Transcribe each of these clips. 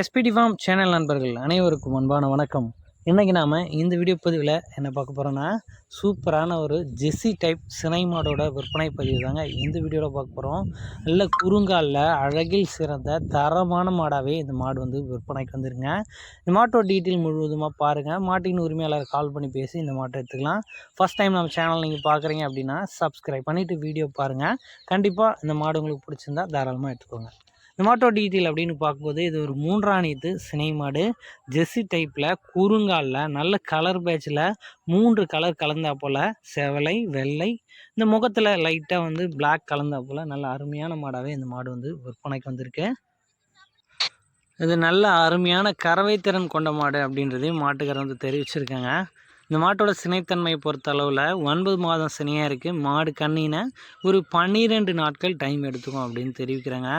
SPD form channel நண்பர்கள் அனைவருக்கும் அன்பான வணக்கம். இன்றைக்கி நாம் இந்த வீடியோ பதிவில் என்ன பார்க்க போகிறோன்னா சூப்பரான ஒரு ஜெஸ்ஸி டைப் சினை மாடோட விற்பனை பதிவு தாங்க இந்த வீடியோவில் பார்க்க போகிறோம் நல்ல குறுங்காலில் அழகில் சிறந்த தரமான மாடாகவே இந்த மாடு வந்து விற்பனைக்கு வந்துருங்க இந்த மாட்டோட டீட்டெயில் முழுவதுமாக பாருங்கள் மாட்டின் உரிமையாளர் கால் பண்ணி பேசி இந்த மாட்டை எடுத்துக்கலாம். ஃபஸ்ட் டைம் நம்ம சேனல் நீங்கள் பார்க்குறீங்க அப்படின்னா சப்ஸ்கிரைப் பண்ணிவிட்டு வீடியோ பாருங்கள் கண்டிப்பாக இந்த மாடு உங்களுக்கு பிடிச்சிருந்தா தாராளமாக எடுத்துக்கோங்க. இந்த மாட்டோ டீட்டெயில் அப்படின்னு பார்க்கும்போது இது ஒரு மூன்றாணியத்து சினை மாடு. ஜெஸ்ஸி டைப்பில் குறுங்காலில் நல்ல கலர் பேட்சில் மூன்று கலர் கலந்தா போல் செவலை வெள்ளை இந்த முகத்தில் லைட்டாக வந்து பிளாக் கலந்தா போல் நல்ல அருமையான மாடாகவே இந்த மாடு வந்து விற்பனைக்கு வந்திருக்கு. இது நல்ல அருமையான கறவை திறன் கொண்ட மாடு அப்படின்றதையும் மாட்டுக்காரர் வந்து தெரிவிச்சிருக்காங்க. இந்த மாட்டோட சினைத்தன்மையை பொறுத்த அளவில் ஒன்பது மாதம் சினையாக இருக்குது மாடு கண்ணினை ஒரு பன்னிரெண்டு நாட்கள் டைம் எடுத்துக்கும் அப்படின்னு தெரிவிக்கிறாங்க.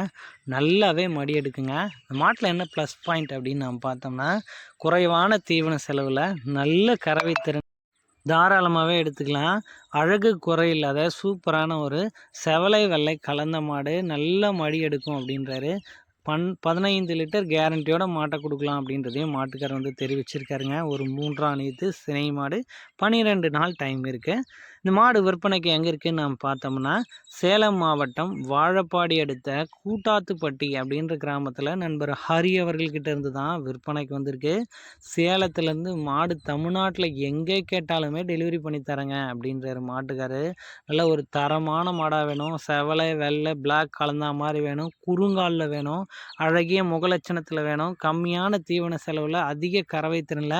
நல்லாவே மடி எடுக்குங்க. இந்த மாட்டில் என்ன ப்ளஸ் பாயிண்ட் அப்படின்னு நம்ம பார்த்தோம்னா குறைவான தீவன செலவில் நல்ல கறவை திறன் தாராளமாகவே எடுத்துக்கலாம். அழகு குறையில்லாத சூப்பரான ஒரு செவலை வெள்ளை கலந்த மாடு நல்ல மடி எடுக்கும் அப்படின்றாரு. பன் பதினைந்து லிட்டர் கேரண்டியோட மாட்டை கொடுக்கலாம் அப்படின்றதையும் மாட்டுக்காரர் வந்து தெரிவிச்சிருக்காருங்க. ஒரு மூன்றாம் நீத்து சினை மாடு பன்னிரெண்டு நாள் டைம் இருக்குது இந்த மாடு விற்பனைக்கு எங்கே இருக்குதுன்னு நம்ம பார்த்தோம்னா சேலம் மாவட்டம் வாழப்பாடி அடுத்த கூட்டாத்துப்பட்டி அப்படின்ற கிராமத்தில் நண்பர் ஹரி அவர்கள்கிட்ட இருந்து தான் விற்பனைக்கு வந்திருக்கு. சேலத்துலேருந்து மாடு தமிழ்நாட்டில் எங்கே கேட்டாலுமே டெலிவரி பண்ணி தரேங்க அப்படின்றாரு மாட்டுக்காரு. நல்ல ஒரு தரமான மாடாக வேணும். செவலை வெள்ளை பிளாக் கலந்தா மாதிரி வேணும். குறுங்காலில் வேணும். அழகிய முகலட்சணத்தில் வேணும். கம்மியான தீவன செலவில் அதிக கறவை திறனில்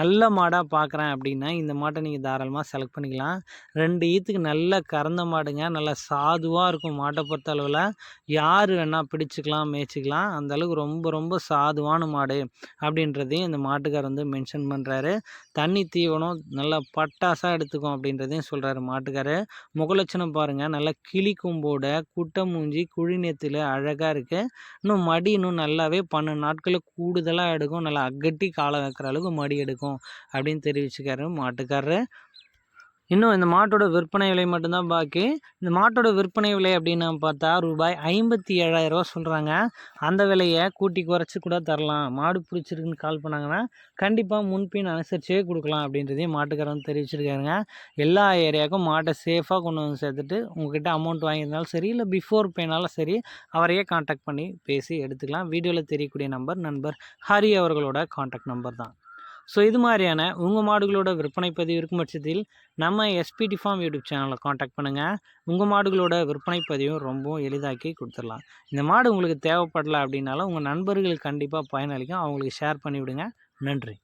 நல்ல மாடாக பார்க்குறேன் அப்படின்னா இந்த மாட்டை நீங்கள் தாராளமாக செலக்ட் பண்ணிக்கலாம். ரெண்டு ஈத்துக்கு நல்லா கறந்த மாடுங்க. நல்லா சாதுவாக இருக்கும் மாட்டை பொறுத்த அளவில். யார் வேணால் பிடிச்சிக்கலாம் மேய்ச்சிக்கலாம். அந்தளவுக்கு ரொம்ப ரொம்ப சாதுவான மாடு அப்படின்றதையும் இந்த மாட்டுக்கார் வந்து மென்ஷன் பண்ணுறாரு தண்ணி தீவனம் நல்லா பட்டாசாக எடுத்துக்கும் அப்படின்றதையும் சொல்கிறாரு மாட்டுக்கார். முகலட்சணம் பாருங்கள் நல்லா கிளி கும்போட குட்டை மூஞ்சி குழிநேத்தில் அழகாக இருக்குது இன்னும் மடி இன்னும் நல்லாவே பன்னெண்டு நாட்களில் கூடுதலாக எடுக்கும். நல்லா அகட்டி காலை வைக்கிற அளவுக்கு மடி எடுக்கும் அப்படின்னு தெரிவிச்சுக்காரு மாட்டுக்காரரு. இன்னும் இந்த மாட்டோட விற்பனை விலை மட்டும்தான் பாக்கி. இந்த மாட்டோட விற்பனை விலை அப்படின்னு பார்த்தா ரூபாய் ஐம்பத்தி ஏழாயிரரூவா சொல்கிறாங்க அந்த விலையை கூட்டி குறைச்சி கூட தரலாம். மாடு பிடிச்சிருக்குன்னு கால் பண்ணாங்கன்னா கண்டிப்பாக முன்பின் அனுசரிச்சே கொடுக்கலாம் அப்படின்றதையும் மாட்டுக்காரன் தெரிவிச்சிருக்காருங்க எல்லா ஏரியாவுக்கும் மாட்டை சேஃபாக கொண்டு வந்து சேர்த்துட்டு உங்ககிட்ட அமௌண்ட் வாங்கியிருந்தாலும் சரி இல்லை பிஃபோர் பேனாலும் சரி அவரையே காண்டாக்ட் பண்ணி பேசி எடுத்துக்கலாம். வீடியோவில் தெரியக்கூடிய நம்பர் நண்பர் ஹரி அவர்களோட காண்டாக்ட் நம்பர் தான். ஸோ இது மாதிரியான உங்கள் மாடுகளோட விற்பனை பதிவு இருக்கும் பட்சத்தில் நம்ம எஸ்பிடி ஃபார்ம் யூடியூப் சேனலை காண்டாக்ட் பண்ணுங்கள் உங்கள் மாடுகளோட விற்பனை பதிவும் ரொம்பவும் எளிதாக்கி கொடுத்துடலாம். இந்த மாடு உங்களுக்கு தேவைப்படலை அப்படின்னாலும் உங்கள் நண்பர்களுக்கு கண்டிப்பாக பயனளிக்கும். அவங்களுக்கு ஷேர் பண்ணிவிடுங்க. நன்றி.